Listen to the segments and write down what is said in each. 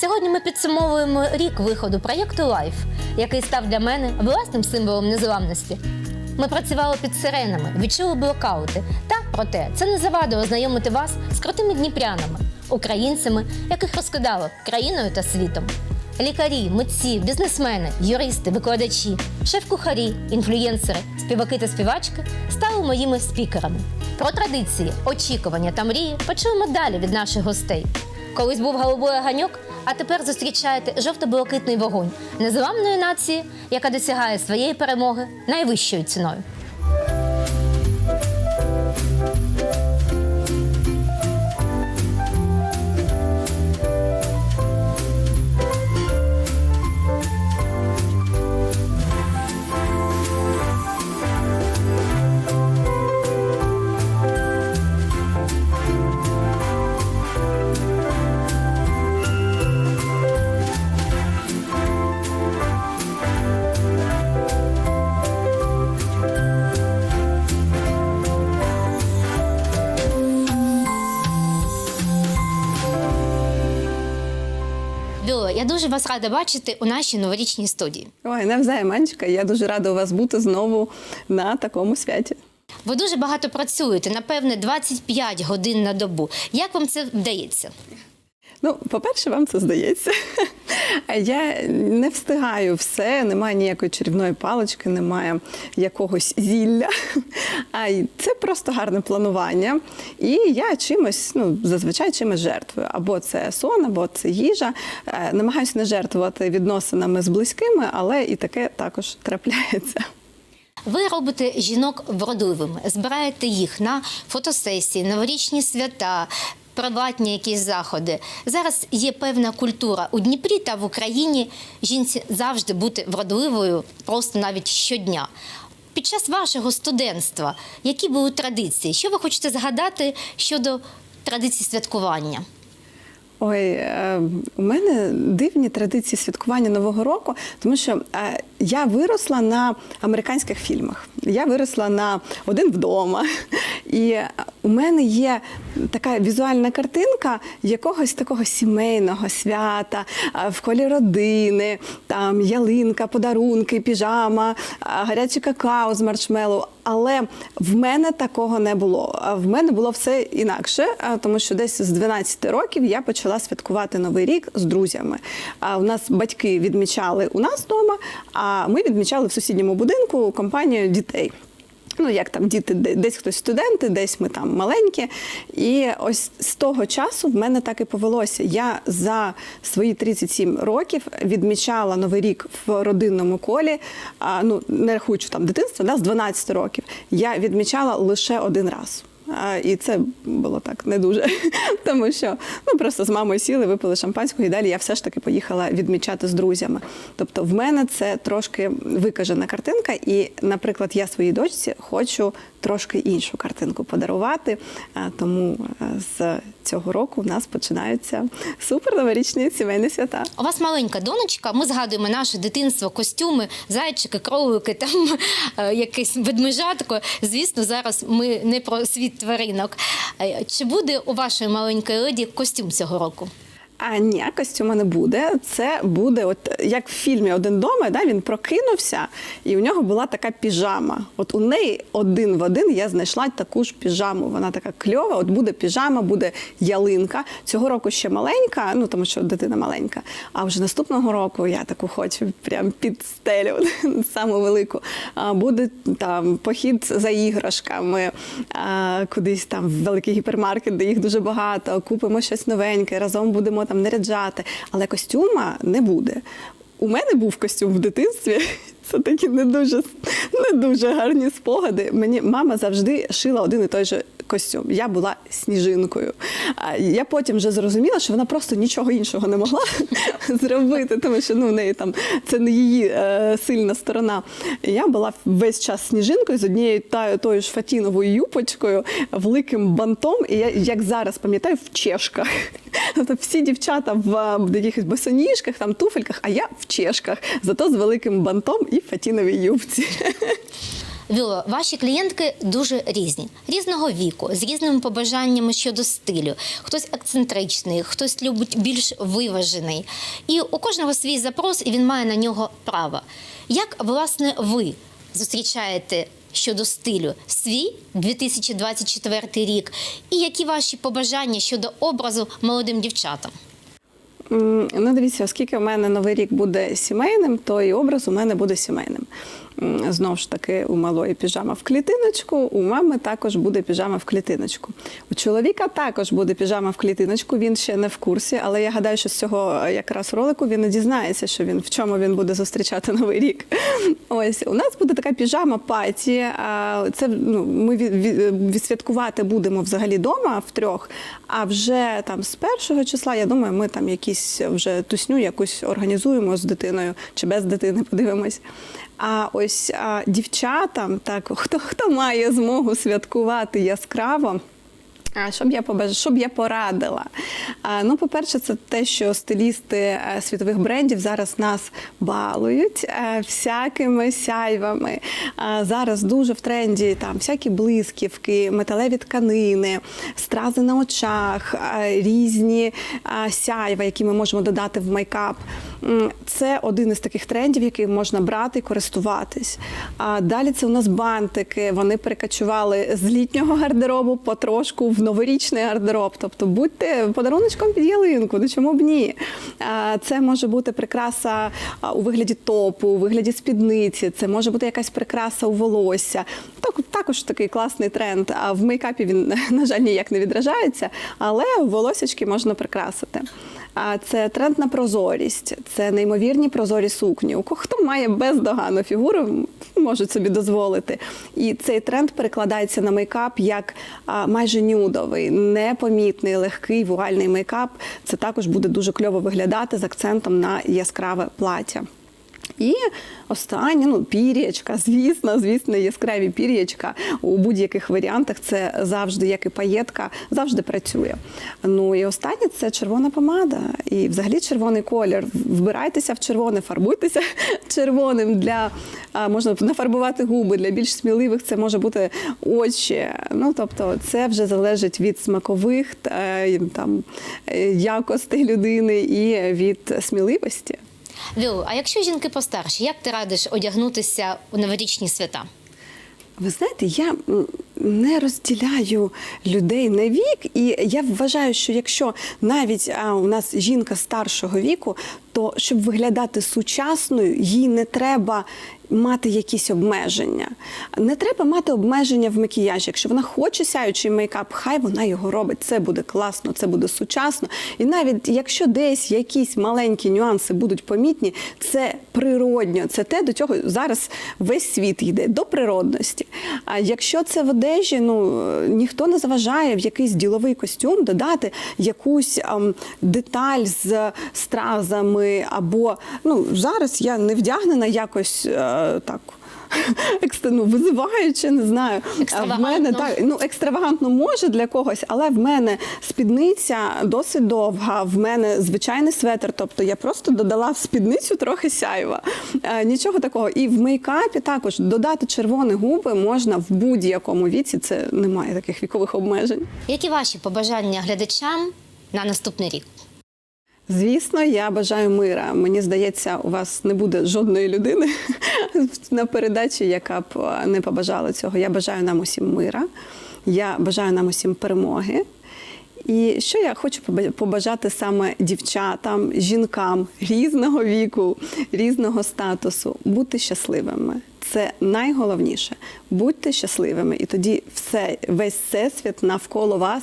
Сьогодні ми підсумовуємо рік виходу проєкту Лайф, який став для мене власним символом незламності. Ми працювали під сиренами, відчули блокаути. Та проте це не завадило знайомити вас з крутими дніпрянами, українцями, яких розкидало країною та світом. Лікарі, митці, бізнесмени, юристи, викладачі, шеф-кухарі, інфлюєнсери, співаки та співачки стали моїми спікерами. Про традиції, очікування та мрії почуємо далі від наших гостей. Колись був голубой ганьок, а тепер зустрічаєте жовто-блакитний вогонь незламної нації, яка досягає своєї перемоги найвищою ціною. Дуже вас рада бачити у нашій новорічній студії. Ой, навзаєм, Анечка. Я дуже рада у вас бути знову на такому святі. Ви дуже багато працюєте, напевне, 25 годин на добу. Як вам це вдається? Ну, по-перше, вам це здається. Я не встигаю все, немає ніякої чарівної палички, немає якогось зілля. А це просто гарне планування. І я чимось, ну, зазвичай чимось жертвую. Або це сон, або це їжа. Е, Намагаюся не жертвувати відносинами з близькими, але і таке також трапляється. Ви робите жінок вродливими, збираєте їх на фотосесії, новорічні свята. Приватні якісь заходи. Зараз є певна культура у Дніпрі та в Україні жінці завжди бути вродливою, просто навіть щодня. Під час вашого студентства, які були традиції? Що ви хочете згадати щодо традицій святкування? Ой, е, у мене дивні традиції святкування Нового року, тому що е, я виросла на американських фільмах. Я виросла на один вдома. І у мене є така візуальна картинка якогось такого сімейного свята е, в колі родини, там ялинка, подарунки, піжама, е, гаряче какао з маршмеллоу. Але в мене такого не було. В мене було все інакше, тому що десь з 12 років я почала святкувати новий рік з друзями. У нас батьки відмічали у нас вдома, а ми відмічали в сусідньому будинку компанію дітей. Ну, як там діти, де- десь хтось студенти, десь ми там маленькі. І ось з того часу в мене так і повелося. Я за свої 37 років відмічала Новий рік в родинному колі. А, ну, не рахуючи там дитинство, да, з 12 років. Я відмічала лише один раз. А, І це було так не дуже, тому що ну просто з мамою сіли, випили шампанського, і далі я все ж таки поїхала відмічати з друзями. Тобто, в мене це трошки викажена картинка, і, наприклад, я своїй дочці хочу трошки іншу картинку подарувати. А, Тому е, з цього року в нас починаються супер новорічні сімейні свята. У вас маленька донечка. Ми згадуємо наше дитинство, костюми, зайчики, кролики, там е, якесь ведмежатко. Звісно, зараз ми не про світ тваринок. Е, Чи буде у вашої маленької леді костюм цього року? А ні, костюма не буде. Це буде, от як в фільмі Один дома, да, він прокинувся, і у нього була така піжама. От у неї один в один я знайшла таку ж піжаму. Вона така кльова. От буде піжама, буде ялинка. Цього року ще маленька, ну тому що дитина маленька. А вже наступного року я таку хочу прям під стелю, саму велику. А, Буде там похід за іграшками, кудись там в великий гіпермаркет, де їх дуже багато. Купимо щось новеньке, разом будемо там наряджати. Але костюма не буде. У мене був костюм в дитинстві. Це такі не дуже, не дуже гарні спогади. Мені мама завжди шила один і той же костюм. Я була сніжинкою. Я потім вже зрозуміла, що вона просто нічого іншого не могла зробити, тому що ну, в неї там це не її е, сильна сторона. Я була весь час сніжинкою з однією та тою ж фатіновою юпочкою, великим бантом. І я як зараз пам'ятаю, в чешках. Тобто всі дівчата в, в якихось босоніжках, там туфельках, а я в чешках, зато з великим бантом і фатіновій юбці. Віло, ваші клієнтки дуже різні, різного віку, з різними побажаннями щодо стилю. Хтось ексцентричний, хтось любить більш виважений. І у кожного свій запрос, і він має на нього право. Як власне ви зустрічаєте щодо стилю свій 2024 рік, і які ваші побажання щодо образу молодим дівчатам? Ну, дивіться, оскільки в мене новий рік буде сімейним, то і образ у мене буде сімейним. Знову ж таки, у малої піжама в клітиночку, у мами також буде піжама в клітиночку. У чоловіка також буде піжама в клітиночку. Він ще не в курсі, але я гадаю, що з цього якраз ролику він не дізнається, що він в чому він буде зустрічати новий рік. Ось у нас буде така піжама паті. Це ну, ми від- відсвяткувати будемо взагалі вдома втрьох. А вже там з першого числа, я думаю, ми там якісь вже тусню якусь організуємо з дитиною чи без дитини, подивимось. А ось а, дівчатам, так хто хто має змогу святкувати яскраво. А що б я побаж... що б я порадила? А, ну, по-перше, це те, що стилісти е, світових брендів зараз нас балують е, всякими сяйвами. А, зараз дуже в тренді там всякі блисківки, металеві тканини, стрази на очах, е, різні е, сяйва, які ми можемо додати в мейкап. Це один із таких трендів, який можна брати і користуватись. А далі це у нас бантики. Вони перекочували з літнього гардеробу потрошку в новорічний гардероб. Тобто будьте подаруночком під ялинку, ну чому б ні? Це може бути прикраса у вигляді топу, у вигляді спідниці, це може бути якась прикраса у волосся. Так, також такий класний тренд. А в мейкапі він, на жаль, ніяк не відражається, але волосячки можна прикрасити. А це тренд на прозорість, це неймовірні прозорі сукні. У хто має бездоганну фігуру, можуть собі дозволити. І цей тренд перекладається на мейкап як майже нюдовий, непомітний, легкий вуальний мейкап. Це також буде дуже кльово виглядати з акцентом на яскраве плаття. І останнє, ну, пір'ячка, звісно, звісно, яскраві пір'ячка у будь-яких варіантах. Це завжди, як і паєтка, завжди працює. Ну і останнє це червона помада. І взагалі червоний колір. Вбирайтеся в червоне, фарбуйтеся червоним для можна нафарбувати губи. Для більш сміливих це може бути очі. Ну тобто, це вже залежить від смакових та, там е, якостей людини і від сміливості. Віло, а якщо жінки постарші, як ти радиш одягнутися у новорічні свята? Ви знаєте, я не розділяю людей на вік, і я вважаю, що якщо навіть а, у нас жінка старшого віку, то щоб виглядати сучасною, їй не треба мати якісь обмеження. Не треба мати обмеження в макіяжі. Якщо вона хоче сяючий мейкап, хай вона його робить. Це буде класно, це буде сучасно. І навіть якщо десь якісь маленькі нюанси будуть помітні, це природньо. Це те, до чого зараз весь світ йде, до природності. А якщо це в одежі, ну ніхто не заважає в якийсь діловий костюм додати якусь ам, деталь з стразами, або ну зараз я не вдягнена якось е, так. екстра- ну, визиваючи, не знаю. В мене так ну екстравагантно може для когось, але в мене спідниця досить довга. В мене звичайний светр. Тобто я просто додала в спідницю трохи сяйва. Е, нічого такого. І в мейкапі також додати червоні губи можна в будь-якому віці. Це немає таких вікових обмежень. Які ваші побажання глядачам на наступний рік? Звісно, я бажаю мира. Мені здається, у вас не буде жодної людини на передачі, яка б не побажала цього. Я бажаю нам усім мира. Я бажаю нам усім перемоги. І що я хочу побажати саме дівчатам, жінкам різного віку, різного статусу бути щасливими. Це найголовніше. Будьте щасливими, і тоді все, весь всесвіт навколо вас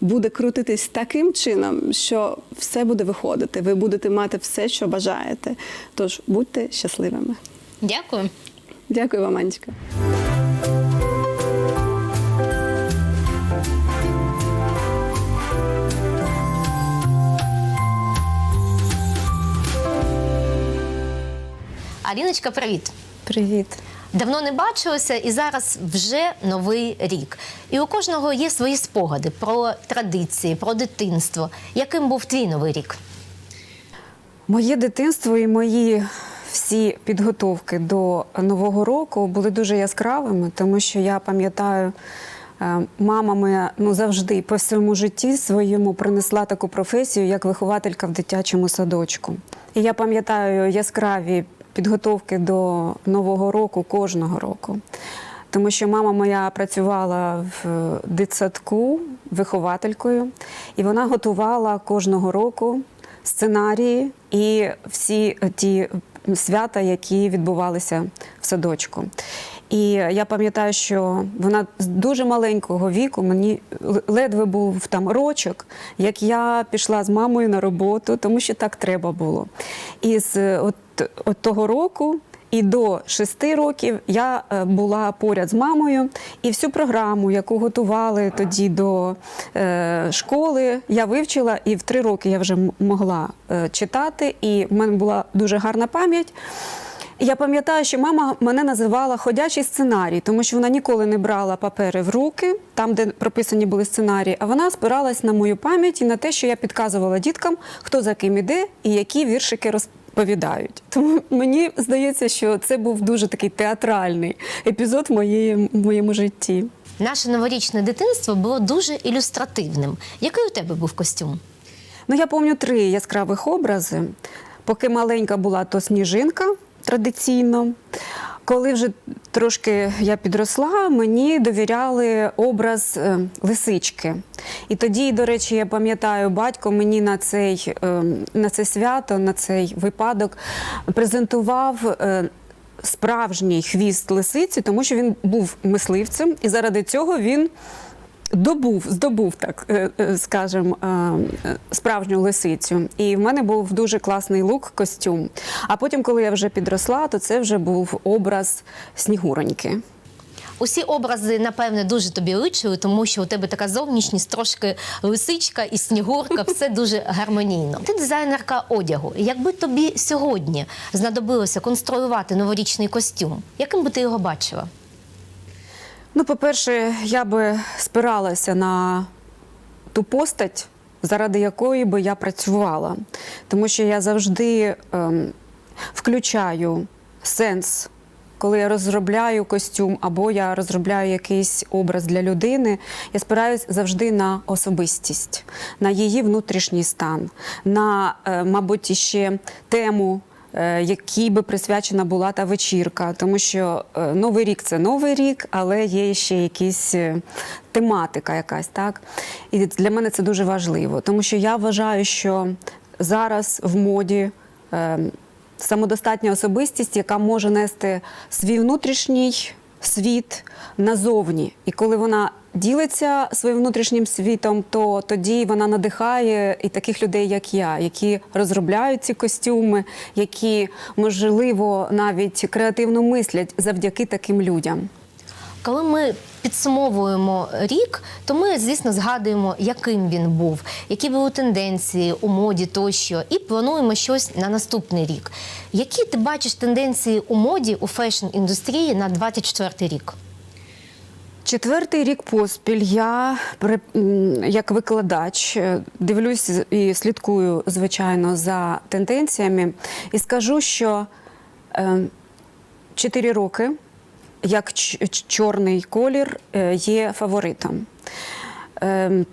буде крутитись таким чином, що все буде виходити. Ви будете мати все, що бажаєте. Тож будьте щасливими. Дякую. Дякую вам, Анечка. Аліночка, привіт. Привіт. Давно не бачилися, і зараз вже новий рік. І у кожного є свої спогади про традиції, про дитинство. Яким був твій новий рік? Моє дитинство і мої всі підготовки до нового року були дуже яскравими, тому що я пам'ятаю, е, мама моя ну завжди по всьому житті своєму принесла таку професію, як вихователька в дитячому садочку. І я пам'ятаю яскраві підготовки до нового року кожного року. Тому що мама моя працювала в дитсадку вихователькою, і вона готувала кожного року сценарії і всі ті свята, які відбувалися в садочку. І я пам'ятаю, що вона з дуже маленького віку, мені ледве був там рочок, як я пішла з мамою на роботу, тому що так треба було. І з от, от того року і до шести років я е, була поряд з мамою, і всю програму, яку готували тоді до е, школи, я вивчила, і в три роки я вже могла е, читати, і в мене була дуже гарна пам'ять. Я пам'ятаю, що мама мене називала ходячий сценарій, тому що вона ніколи не брала папери в руки, там, де прописані були сценарії, а вона спиралась на мою пам'ять і на те, що я підказувала діткам, хто за ким іде і які віршики розповідають. Тому мені здається, що це був дуже такий театральний епізод в, моєї, в моєму житті. Наше новорічне дитинство було дуже ілюстративним. Який у тебе був костюм? Ну, я пам'ятаю три яскравих образи. Поки маленька була, то сніжинка традиційно. Коли вже трошки я підросла, мені довіряли образ е, лисички. І тоді, до речі, я пам'ятаю, батько мені на цей, е, на це свято, на цей випадок презентував. е, Справжній хвіст лисиці, тому що він був мисливцем, і заради цього він добув, здобув, так е, е, скажем, е, справжню лисицю. І в мене був дуже класний лук, костюм. А потім, коли я вже підросла, то це вже був образ снігуроньки. Усі образи, напевне, дуже тобі личили, тому що у тебе така зовнішність, трошки лисичка і снігурка, все дуже гармонійно. Ти дизайнерка одягу. Якби тобі сьогодні знадобилося конструювати новорічний костюм, яким би ти його бачила? Ну, по-перше, я би спиралася на ту постать, заради якої би я працювала. Тому що я завжди ем, включаю сенс, коли я розробляю костюм або я розробляю якийсь образ для людини, я спираюсь завжди на особистість, на її внутрішній стан, на, е, мабуть, ще тему якій би присвячена була та вечірка, тому що е, новий рік це новий рік, але є ще якісь е, тематика, якась так. І для мене це дуже важливо, тому що я вважаю, що зараз в моді. е, Самодостатня особистість, яка може нести свій внутрішній світ назовні. І коли вона ділиться своїм внутрішнім світом, то тоді вона надихає і таких людей, як я, які розробляють ці костюми, які можливо навіть креативно мислять завдяки таким людям. Коли ми підсумовуємо рік, то ми, звісно, згадуємо, яким він був, які були тенденції у моді тощо, і плануємо щось на наступний рік. Які ти бачиш тенденції у моді у фешн-індустрії на 24 рік? Четвертий рік поспіль я як викладач е, дивлюсь і слідкую, звичайно, за тенденціями, і скажу, що е, чотири роки як чорний колір е, є фаворитом. Ем,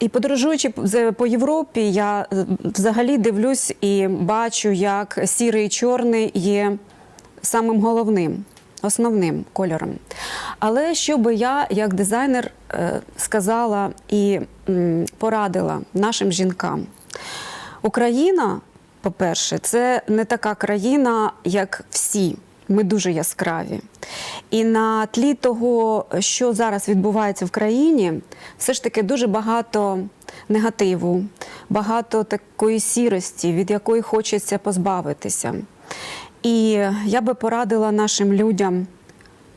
і подорожуючи по Європі, я взагалі дивлюсь і бачу, як сірий і чорний є самим головним, основним кольором. Але що би я, як дизайнер, е, сказала і порадила нашим жінкам, Україна, по-перше, це не така країна, як всі. Ми дуже яскраві. І на тлі того, що зараз відбувається в країні, все ж таки дуже багато негативу, багато такої сірості, від якої хочеться позбавитися. І я би порадила нашим людям.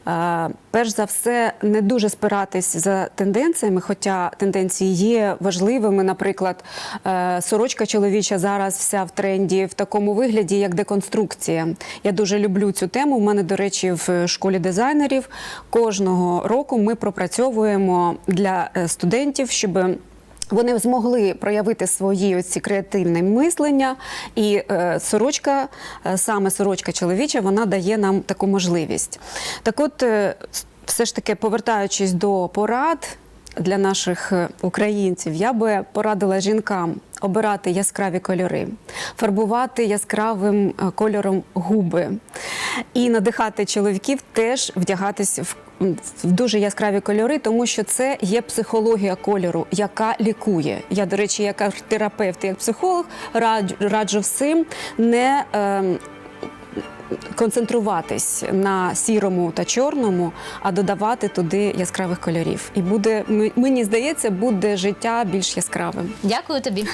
Е, Перш за все, не дуже спиратись за тенденціями, хоча тенденції є важливими. Наприклад, е, сорочка чоловіча зараз вся в тренді в такому вигляді, як деконструкція. Я дуже люблю цю тему. У мене, до речі, в школі дизайнерів кожного року ми пропрацьовуємо для е, студентів, щоб Вони змогли проявити свої оці креативне мислення, і е, сорочка, е, саме сорочка чоловіча, вона дає нам таку можливість. Так, от, е, все ж таки, повертаючись до порад для наших е, українців, я би порадила жінкам обирати яскраві кольори, фарбувати яскравим е, кольором губи і надихати чоловіків теж вдягатись в в дуже яскраві кольори, тому що це є психологія кольору, яка лікує. Я, до речі, як арт-терапевт, як психолог, раджу, всім не. ем, Концентруватись на сірому та чорному, а додавати туди яскравих кольорів. І буде мені здається, буде життя більш яскравим. Дякую тобі.